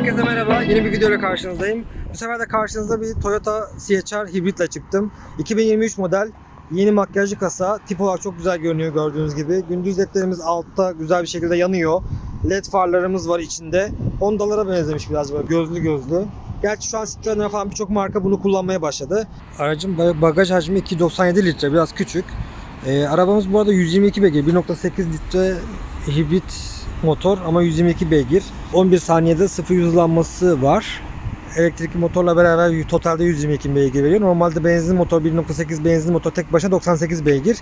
Herkese merhaba. Yeni bir videoyla karşınızdayım. Bu sefer de karşınızda bir Toyota CHR hibritle çıktım. 2023 model. Yeni makyajlı kasa. Tip olarak çok güzel görünüyor gördüğünüz gibi. Gündüz ledlerimiz altta güzel bir şekilde yanıyor. LED farlarımız var içinde. Honda'lara benzemiş biraz böyle gözlü gözlü. Gerçi şu an Citroen'e falan birçok marka bunu kullanmaya başladı. Aracın ba- bagaj hacmi 297 litre biraz küçük. Ee, arabamız bu arada 122 beygir 1.8 litre hibrit motor ama 122 beygir. 11 saniyede sıfır hızlanması var. Elektrikli motorla beraber totalde 122 beygir veriyor. Normalde benzin motor 1.8 benzin motor tek başına 98 beygir.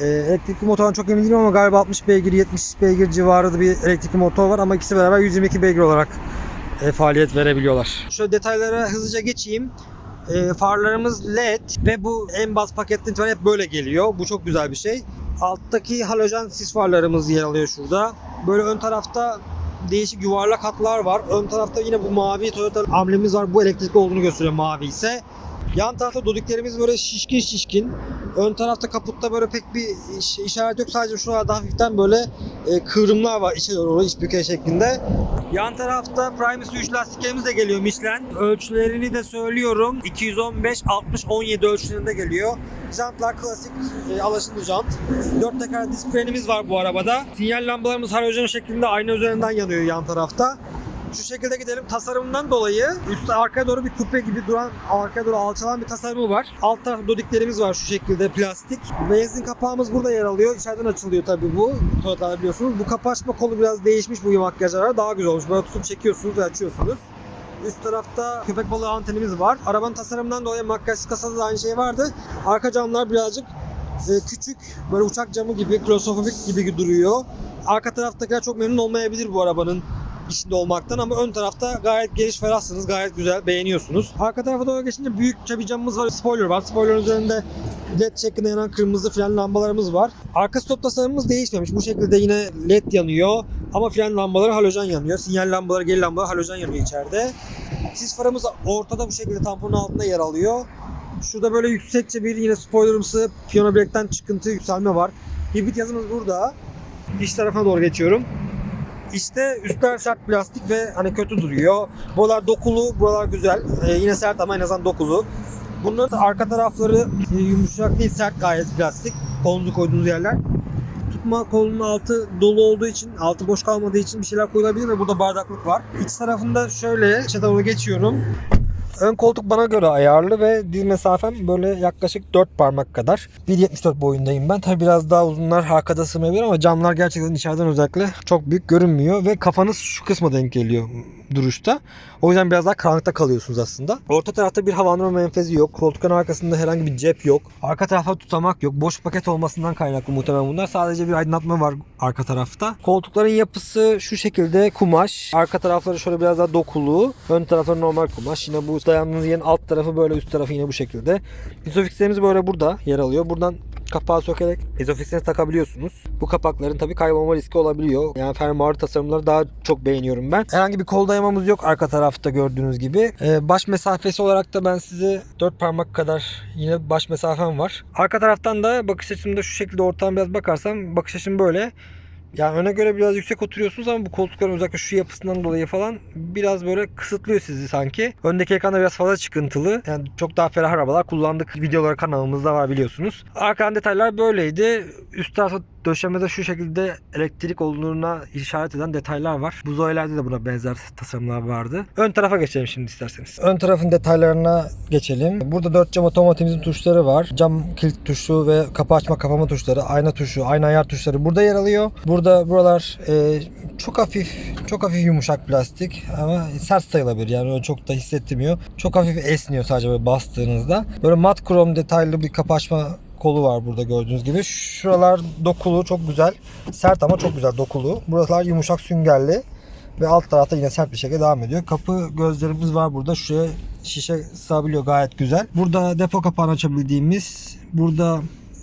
Ee, elektrikli motordan çok emin değilim ama galiba 60 beygir 70 beygir civarında bir elektrikli motor var ama ikisi beraber 122 beygir olarak e, faaliyet verebiliyorlar. Şöyle detaylara hızlıca geçeyim. E, farlarımız LED ve bu en baz paketten itibaren hep böyle geliyor. Bu çok güzel bir şey. Alttaki halojen sis farlarımız yer alıyor şurada. Böyle ön tarafta değişik yuvarlak hatlar var. Ön tarafta yine bu mavi Toyota amblemimiz var. Bu elektrikli olduğunu gösteriyor mavi ise. Yan tarafta dodiklerimiz böyle şişkin şişkin. Ön tarafta kaputta böyle pek bir iş- işaret yok. Sadece şuralarda hafiften böyle e, kıvrımlar var içe doğru iç bükey şeklinde. Yan tarafta Primus 3 lastiklerimiz de geliyor Michelin. Ölçülerini de söylüyorum. 215 60 17 ölçülerinde geliyor. Jantlar klasik e, alaşımlı jant. 4 teker disk frenimiz var bu arabada. Sinyal lambalarımız halojen şeklinde ayna üzerinden yanıyor yan tarafta. Şu şekilde gidelim. Tasarımından dolayı üstte arkaya doğru bir kupe gibi duran, arkaya doğru alçalan bir tasarımı var. Alt tarafta dodiklerimiz var şu şekilde plastik. Benzin kapağımız burada yer alıyor. İçeriden açılıyor tabii bu. Toyota'da biliyorsunuz. Bu kapı açma kolu biraz değişmiş bu makyajlara. Daha güzel olmuş. Böyle tutup çekiyorsunuz ve açıyorsunuz. Üst tarafta köpek balığı antenimiz var. Arabanın tasarımından dolayı makyajsız kasada da aynı şey vardı. Arka camlar birazcık e, küçük, böyle uçak camı gibi, klostrofobik gibi duruyor. Arka taraftakiler çok memnun olmayabilir bu arabanın içinde olmaktan ama ön tarafta gayet geniş ferahsınız. Gayet güzel, beğeniyorsunuz. Arka tarafa doğru geçince büyükçe bir camımız var. Spoiler var. Spoilerın üzerinde led şeklinde yanan kırmızı fren lambalarımız var. Arka stop tasarımımız değişmemiş. Bu şekilde yine led yanıyor ama fren lambaları halojen yanıyor. Sinyal lambaları, geri lambaları halojen yanıyor içeride. Sis farımız ortada bu şekilde tamponun altında yer alıyor. Şurada böyle yüksekçe bir yine spoilerımsı piyano bilekten çıkıntı yükselme var. Hibrit yazımız burada. İç tarafına doğru geçiyorum. İşte üstler sert plastik ve hani kötü duruyor. Buralar dokulu, buralar güzel. Ee, yine sert ama en azından dokulu. Bunların arka tarafları e, yumuşak değil, sert gayet plastik. Kolunuzu koyduğunuz yerler. Tutma kolunun altı dolu olduğu için, altı boş kalmadığı için bir şeyler koyulabilir ve burada bardaklık var. İç tarafında şöyle, içe geçiyorum. Ön koltuk bana göre ayarlı ve diz mesafem böyle yaklaşık 4 parmak kadar. 1.74 boyundayım ben. Tabi biraz daha uzunlar arkada sığmayabilir ama camlar gerçekten içeriden özellikle çok büyük görünmüyor ve kafanız şu kısma denk geliyor duruşta. O yüzden biraz daha karanlıkta kalıyorsunuz aslında. Orta tarafta bir havalandırma menfezi yok. Koltukların arkasında herhangi bir cep yok. Arka tarafta tutamak yok. Boş paket olmasından kaynaklı muhtemelen bunlar. Sadece bir aydınlatma var arka tarafta. Koltukların yapısı şu şekilde kumaş. Arka tarafları şöyle biraz daha dokulu. Ön tarafları normal kumaş. Yine bu dayandığınız yerin alt tarafı böyle üst tarafı yine bu şekilde. Isofixlerimiz böyle burada yer alıyor. Buradan kapağı sökerek izofixlerinizi takabiliyorsunuz. Bu kapakların tabii kaybolma riski olabiliyor. Yani fermuarlı tasarımları daha çok beğeniyorum ben. Herhangi bir kol dayamamız yok arka tarafta gördüğünüz gibi. Ee, baş mesafesi olarak da ben size 4 parmak kadar yine baş mesafem var. Arka taraftan da bakış açımda şu şekilde ortadan biraz bakarsam bakış açım böyle. Yani öne göre biraz yüksek oturuyorsunuz ama bu koltukların özellikle şu yapısından dolayı falan biraz böyle kısıtlıyor sizi sanki. Öndeki ekranda biraz fazla çıkıntılı. Yani çok daha ferah arabalar kullandık. Videoları kanalımızda var biliyorsunuz. Arkadan detaylar böyleydi. Üst tarafta döşemede şu şekilde elektrik olduğuna işaret eden detaylar var. Bu Zoe'lerde de buna benzer tasarımlar vardı. Ön tarafa geçelim şimdi isterseniz. Ön tarafın detaylarına geçelim. Burada 4 cam otomatimizin tuşları var. Cam kilit tuşu ve kapı açma kapama tuşları, ayna tuşu, ayna ayar tuşları burada yer alıyor. Burada buralar e, çok hafif, çok hafif yumuşak plastik ama sert sayılabilir. Yani öyle çok da hissettirmiyor. Çok hafif esniyor sadece böyle bastığınızda. Böyle mat krom detaylı bir kapı açma kolu var burada gördüğünüz gibi. Şuralar dokulu çok güzel. Sert ama çok güzel dokulu. Buralar yumuşak süngerli. Ve alt tarafta yine sert bir şekilde devam ediyor. Kapı gözlerimiz var burada. Şuraya şişe sığabiliyor gayet güzel. Burada depo kapağını açabildiğimiz, burada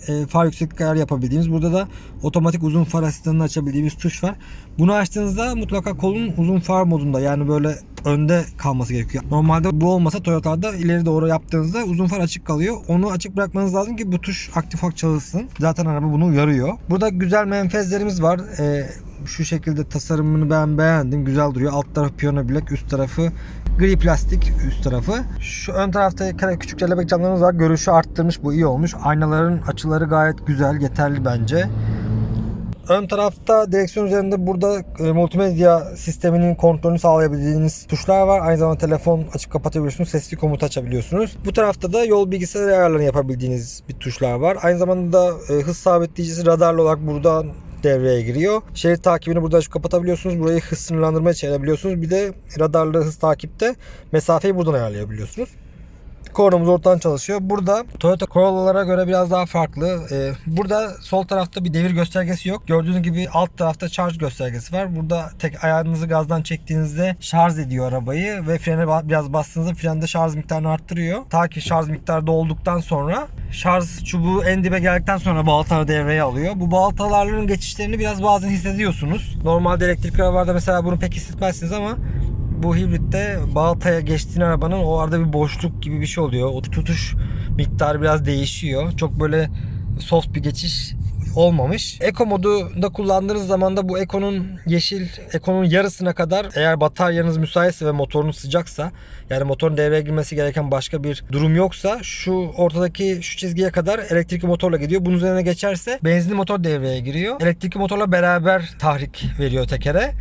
e, far yükseklik ayarı yapabildiğimiz, burada da otomatik uzun far asistanını açabildiğimiz tuş var. Bunu açtığınızda mutlaka kolun uzun far modunda yani böyle önde kalması gerekiyor. Normalde bu olmasa Toyota'da ileri doğru yaptığınızda uzun far açık kalıyor. Onu açık bırakmanız lazım ki bu tuş aktif olarak çalışsın. Zaten araba bunu uyarıyor. Burada güzel menfezlerimiz var. Ee, Şu şekilde tasarımını ben beğendim. Güzel duruyor. Alt tarafı piyano bilek, üst tarafı gri plastik üst tarafı. Şu ön tarafta küçük kelebek camlarımız var. Görüşü arttırmış. Bu iyi olmuş. Aynaların açıları gayet güzel, yeterli bence. Ön tarafta direksiyon üzerinde burada e, multimedya sisteminin kontrolünü sağlayabildiğiniz tuşlar var. Aynı zamanda telefon açıp kapatabiliyorsunuz. Sesli komut açabiliyorsunuz. Bu tarafta da yol bilgisayarı ayarlarını yapabildiğiniz bir tuşlar var. Aynı zamanda e, hız sabitleyicisi radarlı olarak buradan devreye giriyor. Şerit takibini burada açıp kapatabiliyorsunuz. Burayı hız sınırlandırmaya çevirebiliyorsunuz. Bir de radarlı hız takipte mesafeyi buradan ayarlayabiliyorsunuz. Kornamız ortadan çalışıyor. Burada Toyota Corolla'lara göre biraz daha farklı. Ee, burada sol tarafta bir devir göstergesi yok. Gördüğünüz gibi alt tarafta şarj göstergesi var. Burada tek ayağınızı gazdan çektiğinizde şarj ediyor arabayı ve frene biraz bastığınızda frende şarj miktarını arttırıyor. Ta ki şarj miktarı dolduktan sonra şarj çubuğu en dibe geldikten sonra balta devreye alıyor. Bu baltaların geçişlerini biraz bazen hissediyorsunuz. Normalde elektrikli arabalarda mesela bunu pek hissetmezsiniz ama bu hibritte baltaya geçtiğin arabanın o arada bir boşluk gibi bir şey oluyor. O tutuş miktarı biraz değişiyor. Çok böyle soft bir geçiş olmamış. Eko modu da kullandığınız zaman da bu Eko'nun yeşil Eko'nun yarısına kadar eğer bataryanız müsaitse ve motorunuz sıcaksa yani motorun devreye girmesi gereken başka bir durum yoksa şu ortadaki şu çizgiye kadar elektrikli motorla gidiyor. Bunun üzerine geçerse benzinli motor devreye giriyor. Elektrikli motorla beraber tahrik veriyor tekere.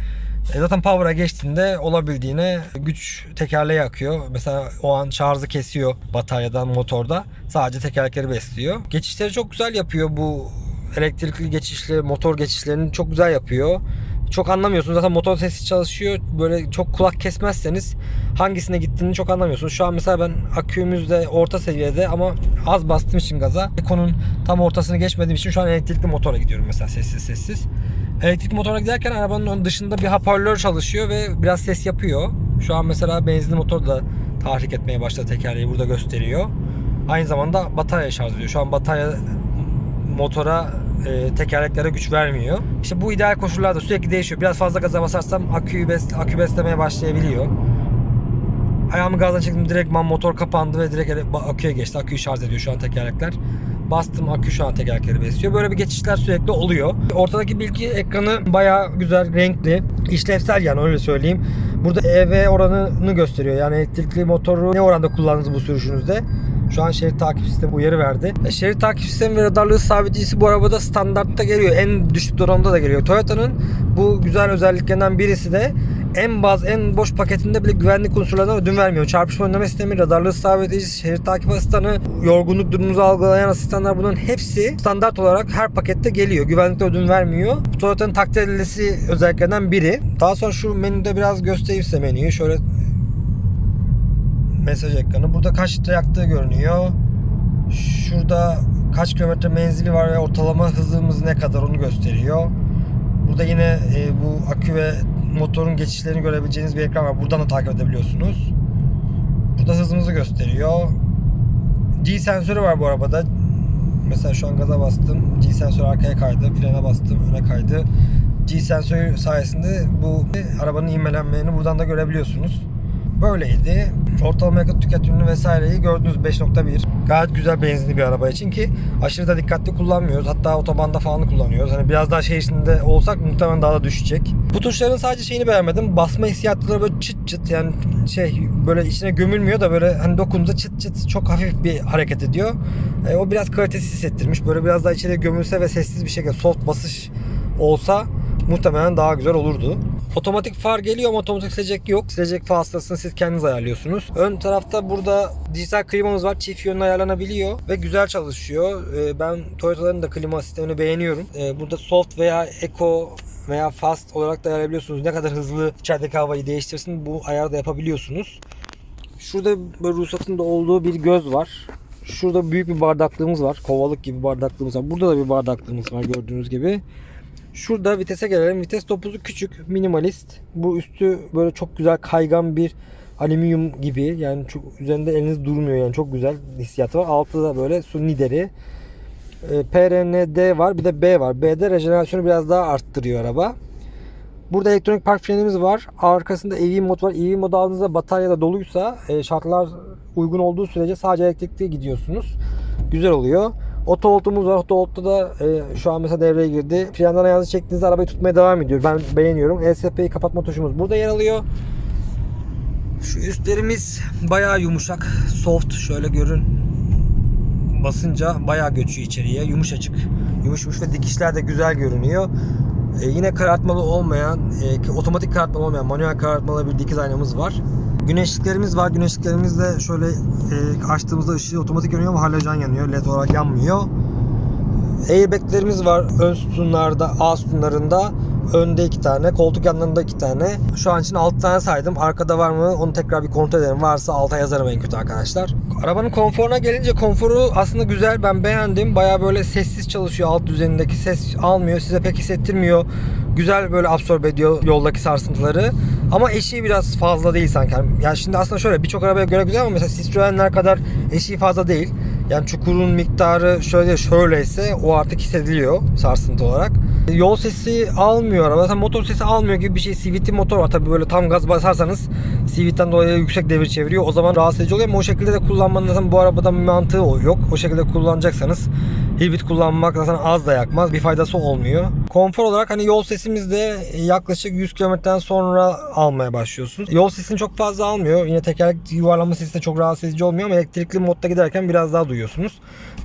E zaten power'a geçtiğinde olabildiğine güç tekerleğe akıyor. Mesela o an şarjı kesiyor bataryadan motorda. Sadece tekerlekleri besliyor. Geçişleri çok güzel yapıyor bu elektrikli geçişli motor geçişlerini çok güzel yapıyor. Çok anlamıyorsunuz. Zaten motor sesi çalışıyor. Böyle çok kulak kesmezseniz hangisine gittiğini çok anlamıyorsunuz. Şu an mesela ben akümüz de orta seviyede ama az bastığım için gaza Eko'nun tam ortasını geçmediğim için şu an elektrikli motora gidiyorum mesela sessiz sessiz. Elektrikli motora giderken arabanın dışında bir hoparlör çalışıyor ve biraz ses yapıyor. Şu an mesela benzinli motor da tahrik etmeye başladı tekerleği burada gösteriyor. Aynı zamanda batarya şarj ediyor. Şu an batarya motora e, tekerleklere güç vermiyor. İşte bu ideal koşullarda sürekli değişiyor. Biraz fazla gaza basarsam aküyü bes, akü beslemeye başlayabiliyor. Ayağımı gazdan çektim direktman motor kapandı ve direkt aküye geçti. Aküyü şarj ediyor şu an tekerlekler. Bastım akü şu an tekerlekleri besliyor. Böyle bir geçişler sürekli oluyor. Ortadaki bilgi ekranı bayağı güzel, renkli, işlevsel yani öyle söyleyeyim. Burada EV oranını gösteriyor. Yani elektrikli motoru ne oranda kullandınız bu sürüşünüzde. Şu an şerit takip sistemi uyarı verdi. E, şerit takip sistemi ve radarlı hız sabitleyicisi bu arabada standartta geliyor. En düşük donanımda da geliyor. Toyota'nın bu güzel özelliklerinden birisi de en baz, en boş paketinde bile güvenlik unsurlarına ödün vermiyor. Çarpışma önleme sistemi, radarlı hız sabitleyicisi, şerit takip asistanı, yorgunluk durumunuzu algılayan asistanlar bunların hepsi standart olarak her pakette geliyor. Güvenlikte ödün vermiyor. Bu Toyota'nın takdir edilesi özelliklerinden biri. Daha sonra şu menüde biraz göstereyim size menüyü. Şöyle mesaj ekranı. Burada kaç litre yaktığı görünüyor. Şurada kaç kilometre menzili var ve ortalama hızımız ne kadar onu gösteriyor. Burada yine e, bu akü ve motorun geçişlerini görebileceğiniz bir ekran var. Buradan da takip edebiliyorsunuz. Burada hızımızı gösteriyor. G sensörü var bu arabada. Mesela şu an gaza bastım. G sensörü arkaya kaydı. Frene bastım. Öne kaydı. G sensörü sayesinde bu arabanın ivmelenmelerini buradan da görebiliyorsunuz. Böyleydi. Ortalama yakıt tüketimini vesaireyi gördüğünüz 5.1. Gayet güzel benzinli bir araba için ki aşırı da dikkatli kullanmıyoruz. Hatta otobanda falan kullanıyoruz. Hani biraz daha şey içinde olsak muhtemelen daha da düşecek. Bu tuşların sadece şeyini beğenmedim. Basma hissiyatları böyle çıt çıt yani şey böyle içine gömülmüyor da böyle hani dokunduğunda çıt çıt çok hafif bir hareket ediyor. E, o biraz kalitesiz hissettirmiş. Böyle biraz daha içeri gömülse ve sessiz bir şekilde soft basış olsa muhtemelen daha güzel olurdu. Otomatik far geliyor ama otomatik silecek yok. Silecek fasılasını siz kendiniz ayarlıyorsunuz. Ön tarafta burada dijital klimamız var. Çift yönlü ayarlanabiliyor ve güzel çalışıyor. Ee, Ben Toyota'ların da klima sistemini beğeniyorum. Ee, Burada soft veya eco veya fast olarak da ayarlayabiliyorsunuz. Ne kadar hızlı içerideki havayı değiştirsin bu ayarı da yapabiliyorsunuz. Şurada böyle ruhsatın da olduğu bir göz var. Şurada büyük bir bardaklığımız var. Kovalık gibi bardaklığımız var. Burada da bir bardaklığımız var gördüğünüz gibi. Şurada vitese gelelim. Vites topuzu küçük, minimalist. Bu üstü böyle çok güzel kaygan bir alüminyum gibi. Yani çok üzerinde eliniz durmuyor yani çok güzel hissiyatı var. Altı da böyle su nideri. E, PRND var bir de B var. B'de rejenerasyonu biraz daha arttırıyor araba. Burada elektronik park frenimiz var. Arkasında EV mod var. EV mod aldığınızda batarya da doluysa e, şartlar uygun olduğu sürece sadece elektrikli gidiyorsunuz. Güzel oluyor. Oto var. Oto holtta da e, şu an mesela devreye girdi. Frenlerden ayağınızı çektiğinizde arabayı tutmaya devam ediyor. Ben beğeniyorum. ESP'yi kapatma tuşumuz burada yer alıyor. Şu üstlerimiz bayağı yumuşak. Soft şöyle görün. Basınca bayağı göçüyor içeriye. Yumuşacık. Yumuşmuş ve dikişler de güzel görünüyor. E, yine karartmalı olmayan, e, otomatik karartmalı olmayan, manuel karartmalı bir dikiz aynamız var. Güneşliklerimiz var. Güneşliklerimiz de şöyle e, açtığımızda ışığı otomatik yanıyor ama halojen yanıyor. LED olarak yanmıyor. Airbag'lerimiz var ön sütunlarda, A sütunlarında. Önde iki tane, koltuk yanlarında iki tane. Şu an için 6 tane saydım. Arkada var mı onu tekrar bir kontrol edelim. Varsa alta yazarım en kötü arkadaşlar. Arabanın konforuna gelince konforu aslında güzel. Ben beğendim. Baya böyle sessiz çalışıyor alt düzenindeki. Ses almıyor. Size pek hissettirmiyor. Güzel böyle absorbe ediyor yoldaki sarsıntıları. Ama eşiği biraz fazla değil sanki. Yani şimdi aslında şöyle birçok arabaya göre güzel ama mesela Citroen'ler kadar eşiği fazla değil. Yani çukurun miktarı şöyle şöyleyse o artık hissediliyor sarsıntı olarak. Yol sesi almıyor araba. Zaten motor sesi almıyor gibi bir şey. CVT motor var tabii böyle tam gaz basarsanız CVT'den dolayı yüksek devir çeviriyor. O zaman rahatsız edici oluyor ama o şekilde de kullanmanın zaten bu arabadan bir mantığı yok. O şekilde kullanacaksanız hibrit kullanmak zaten az da yakmaz. Bir faydası olmuyor. Konfor olarak hani yol sesimiz de yaklaşık 100 kilometreden sonra almaya başlıyorsunuz. Yol sesini çok fazla almıyor. Yine tekerlek yuvarlanma sesi de çok rahatsız edici olmuyor ama elektrikli modda giderken biraz daha duyuyorsunuz.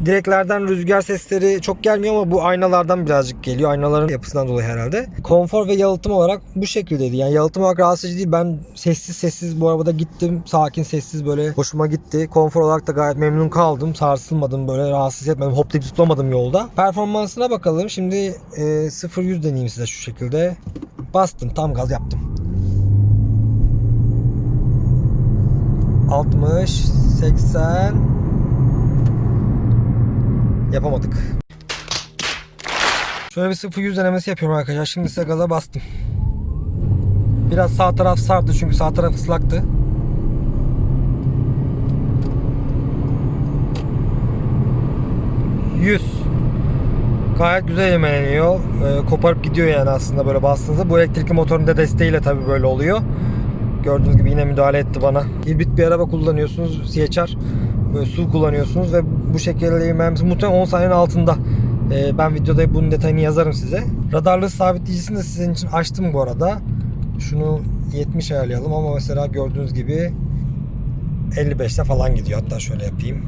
Direklerden rüzgar sesleri çok gelmiyor ama bu aynalardan birazcık geliyor. Aynaların yapısından dolayı herhalde. Konfor ve yalıtım olarak bu şekildeydi. Yani yalıtım olarak rahatsız değil. Ben sessiz sessiz bu arabada gittim. Sakin sessiz böyle hoşuma gitti. Konfor olarak da gayet memnun kaldım. Sarsılmadım böyle rahatsız etmedim. Hoplayıp zıplamadım yolda. Performansına bakalım. Şimdi e, 0-100 deneyeyim size şu şekilde. Bastım tam gaz yaptım. 60, 80 yapamadık. Şöyle bir 0-100 denemesi yapıyorum arkadaşlar. Şimdi size gaza bastım. Biraz sağ taraf sardı çünkü sağ taraf ıslaktı. Yüz. Gayet güzel yemeleniyor. Ee, koparıp gidiyor yani aslında böyle bastığınızda. Bu elektrikli motorun da desteğiyle tabii böyle oluyor. Gördüğünüz gibi yine müdahale etti bana. Hibrit bir araba kullanıyorsunuz. CHR böyle su kullanıyorsunuz ve bu şekilde yemeğimiz muhtemelen 10 saniyenin altında. Ee, ben videoda bunun detayını yazarım size. Radarlı sabitleyicisini de sizin için açtım bu arada. Şunu 70 ayarlayalım ama mesela gördüğünüz gibi 55'te falan gidiyor. Hatta şöyle yapayım.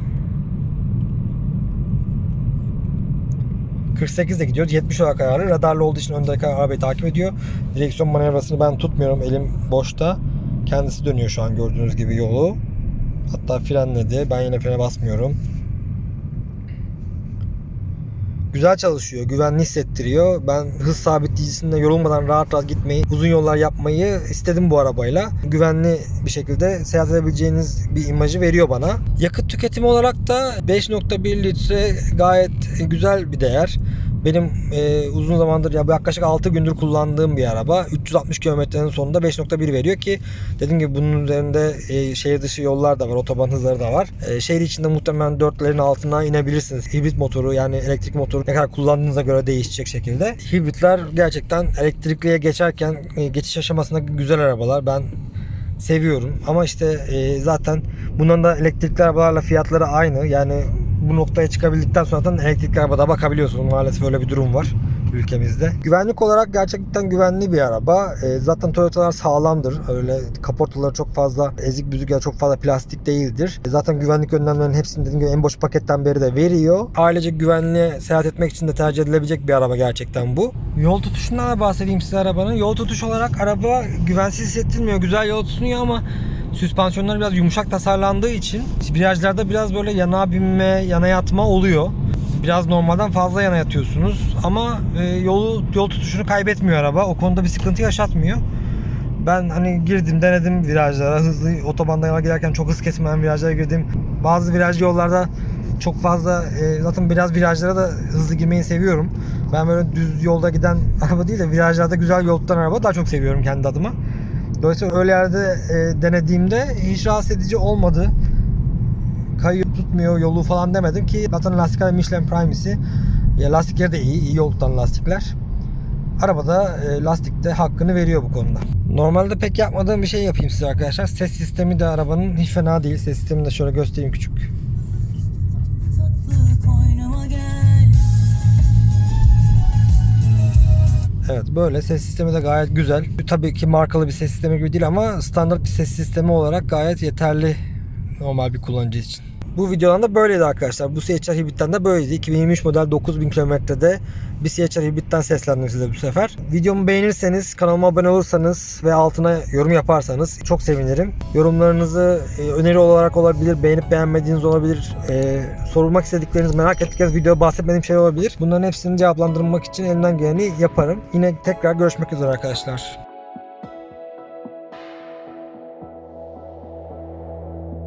48 de gidiyor. 70 olarak ayarlı. Radarlı olduğu için öndeki arabayı takip ediyor. Direksiyon manevrasını ben tutmuyorum. Elim boşta. Kendisi dönüyor şu an gördüğünüz gibi yolu. Hatta frenledi. Ben yine frene basmıyorum. Güzel çalışıyor. Güvenli hissettiriyor. Ben hız sabitleyicisinde yorulmadan rahat rahat gitmeyi, uzun yollar yapmayı istedim bu arabayla. Güvenli bir şekilde seyahat edebileceğiniz bir imajı veriyor bana. Yakıt tüketimi olarak da 5.1 litre gayet güzel bir değer. Benim e, uzun zamandır ya yaklaşık 6 gündür kullandığım bir araba. 360 kilometrenin sonunda 5.1 veriyor ki dediğim gibi bunun üzerinde e, şehir dışı yollar da var, otoban hızları da var. E, şehir içinde muhtemelen 4'lerin altına inebilirsiniz. Hibrit motoru yani elektrik motoru ne kadar kullandığınıza göre değişecek şekilde. Hibritler gerçekten elektrikliye geçerken e, geçiş aşamasında güzel arabalar. Ben seviyorum ama işte e, zaten bunların da elektrikli arabalarla fiyatları aynı. Yani bu noktaya çıkabildikten sonra zaten elektrikli arabada bakabiliyorsunuz. Maalesef öyle bir durum var ülkemizde. Güvenlik olarak gerçekten güvenli bir araba. E, zaten Toyota'lar sağlamdır. Öyle kaportaları çok fazla ezik büzük ya çok fazla plastik değildir. E, zaten güvenlik önlemlerinin hepsini dediğim gibi en boş paketten beri de veriyor. Ailece güvenli seyahat etmek için de tercih edilebilecek bir araba gerçekten bu. Yol tutuşundan da bahsedeyim size arabanın. Yol tutuş olarak araba güvensiz hissettirmiyor. Güzel yol tutunuyor ama süspansiyonları biraz yumuşak tasarlandığı için virajlarda biraz böyle yana binme, yana yatma oluyor. Biraz normalden fazla yana yatıyorsunuz ama e, yolu yol tutuşunu kaybetmiyor araba. O konuda bir sıkıntı yaşatmıyor. Ben hani girdim denedim virajlara hızlı otobanda yola giderken çok hız kesmeyen virajlara girdim. Bazı viraj yollarda çok fazla e, zaten biraz virajlara da hızlı girmeyi seviyorum. Ben böyle düz yolda giden araba değil de virajlarda güzel yol tutan araba daha çok seviyorum kendi adıma. Dolayısıyla öyle yerde e, denediğimde hiç rahatsız edici olmadı. Kayıyor tutmuyor yolu falan demedim ki zaten lastikler Michelin Prime'isi. Ya lastikleri de iyi, iyi yol tutan lastikler. Arabada e, lastikte hakkını veriyor bu konuda. Normalde pek yapmadığım bir şey yapayım size arkadaşlar. Ses sistemi de arabanın hiç fena değil. Ses sistemini de şöyle göstereyim küçük. Evet böyle ses sistemi de gayet güzel. Tabii ki markalı bir ses sistemi gibi değil ama standart bir ses sistemi olarak gayet yeterli normal bir kullanıcı için. Bu videodan da böyleydi arkadaşlar. Bu CHR Hibrit'ten de böyleydi. 2023 model 9000 kilometrede bir CHR Hibrit'ten seslendim size bu sefer. Videomu beğenirseniz, kanalıma abone olursanız ve altına yorum yaparsanız çok sevinirim. Yorumlarınızı e, öneri olarak olabilir, beğenip beğenmediğiniz olabilir, e, sorulmak istedikleriniz, merak ettikleriniz videoda bahsetmediğim şey olabilir. Bunların hepsini cevaplandırmak için elimden geleni yaparım. Yine tekrar görüşmek üzere arkadaşlar.